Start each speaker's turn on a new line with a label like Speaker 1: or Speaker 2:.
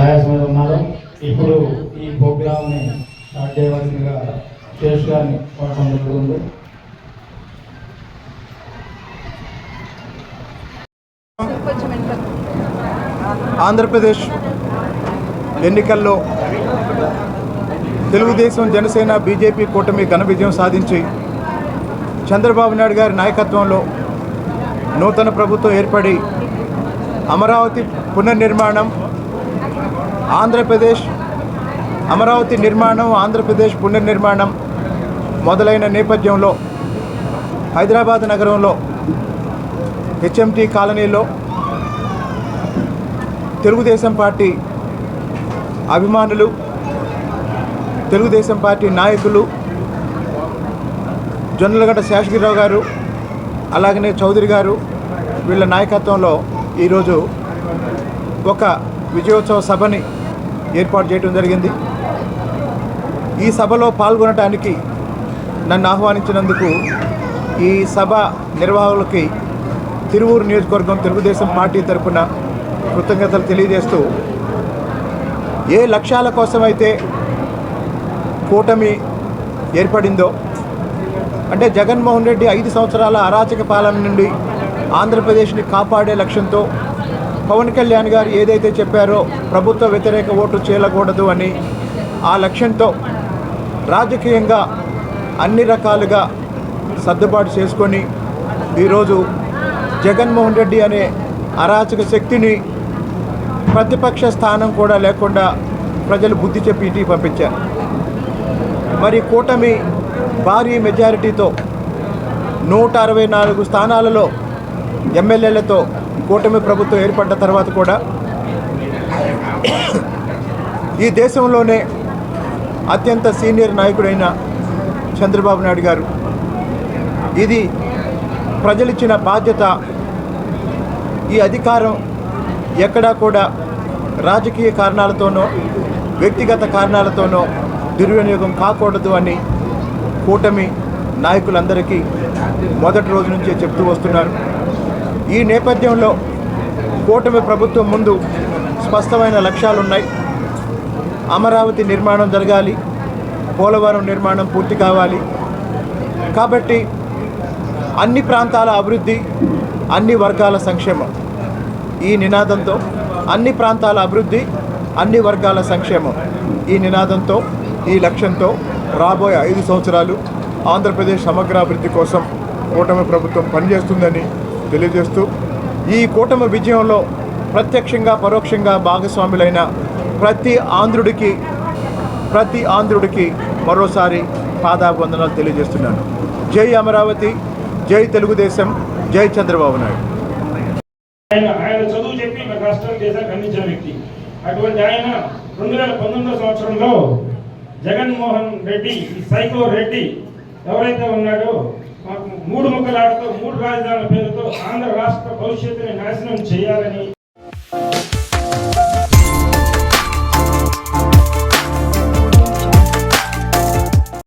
Speaker 1: Dais మీద ఉన్నారు. ఇప్పుడు ఈ ప్రోగ్రామ్ని స్టార్ట్ చేయవలసిందిగా శేష్ గారిని కోరడం జరుగుతుంది.
Speaker 2: ఆంధ్రప్రదేశ్ ఎన్నికల్లో తెలుగుదేశం జనసేన బీజేపీ కూటమి ఘన విజయం సాధించి చంద్రబాబు నాయుడు గారి నాయకత్వంలో నూతన ప్రభుత్వం ఏర్పడి అమరావతి పునర్నిర్మాణం ఆంధ్రప్రదేశ్ అమరావతి నిర్మాణం ఆంధ్రప్రదేశ్ పునర్నిర్మాణం మొదలైన నేపథ్యంలో హైదరాబాద్ నగరంలో హెచ్ఎంటీ కాలనీలో తెలుగుదేశం పార్టీ అభిమానులు తెలుగుదేశం పార్టీ నాయకులు జొన్నలగడ్డ శేషగిరిరావు గారు అలాగనే చౌదరి గారు వీళ్ళ నాయకత్వంలో ఈరోజు ఒక విజయోత్సవ సభని ఏర్పాటు చేయడం జరిగింది. ఈ సభలో పాల్గొనడానికి నన్ను ఆహ్వానించినందుకు ఈ సభ నిర్వాహకులకి తిరువూరు నియోజకవర్గం తెలుగుదేశం పార్టీ తరపున కృతజ్ఞతలు తెలియజేస్తూ ఏ లక్ష్యాల కోసమైతే కూటమి ఏర్పడిందో అంటే జగన్మోహన్ రెడ్డి ఐదు సంవత్సరాల అరాచక పాలన నుండి ఆంధ్రప్రదేశ్ని కాపాడే లక్ష్యంతో పవన్ కళ్యాణ్ గారు ఏదైతే చెప్పారో ప్రభుత్వ వ్యతిరేక ఓటు చేయకూడదు అని ఆ లక్ష్యంతో రాజకీయంగా అన్ని రకాలుగా సర్దుబాటు చేసుకొని ఈరోజు జగన్మోహన్ రెడ్డి అనే అరాచక శక్తిని ప్రతిపక్ష స్థానం కూడా లేకుండా ప్రజలు బుద్ధి చెప్పి ఇంటికి పంపించారు. మరి కూటమి భారీ మెజారిటీతో నూట అరవై నాలుగు స్థానాలలో ఎమ్మెల్యేలతో కూటమి ప్రభుత్వం ఏర్పడ్డ తర్వాత కూడా ఈ దేశంలోనే అత్యంత సీనియర్ నాయకుడైన చంద్రబాబు నాయుడు గారు. ఇది ప్రజలిచ్చిన బాధ్యత. ఈ అధికారం ఎక్కడా కూడా రాజకీయ కారణాలతోనో వ్యక్తిగత కారణాలతోనో దుర్వినియోగం కాకూడదు అని కూటమి నాయకులందరికీ మొదటి రోజు నుంచే చెప్తూ వస్తున్నారు. ఈ నేపథ్యంలో కూటమి ప్రభుత్వం ముందు స్పష్టమైన లక్ష్యాలున్నాయి. అమరావతి నిర్మాణం జరగాలి. పోలవరం నిర్మాణం పూర్తి కావాలి. కాబట్టి అన్ని ప్రాంతాల అభివృద్ధి అన్ని వర్గాల సంక్షేమం. ఈ నినాదంతో అన్ని ప్రాంతాల అభివృద్ధి అన్ని వర్గాల సంక్షేమం. ఈ నినాదంతో ఈ లక్ష్యంతో రాబోయే ఐదు సంవత్సరాలు ఆంధ్రప్రదేశ్ సమగ్రాభివృద్ధి కోసం కూటమి ప్రభుత్వం పనిచేస్తుందని తెలియజేస్తూ ఈ కూటమి విజయంలో ప్రత్యక్షంగా పరోక్షంగా భాగస్వాములైన ప్రతి ఆంధ్రుడికి ప్రతి ఆంధ్రుడికి మరోసారి పాదాభివందనాలు తెలియజేస్తున్నాను. జై అమరావతి జై తెలుగుదేశం జై చంద్రబాబు నాయుడు.
Speaker 3: ఆయన చదువు చెప్పి మన రాష్ట్రం దేశానికి అందించిన వ్యక్తి. అటువంటి ఆయన రెండు వేల పంతొమ్మిదో సంవత్సరంలో జగన్మోహన్ రెడ్డి సైకో రెడ్డి ఎవరైతే ఉన్నాడో మూడు ముక్కలాటతో మూడు రాజధానుల పేరుతో ఆంధ్ర రాష్ట్ర భవిష్యత్తుని నాశనం చేయాలని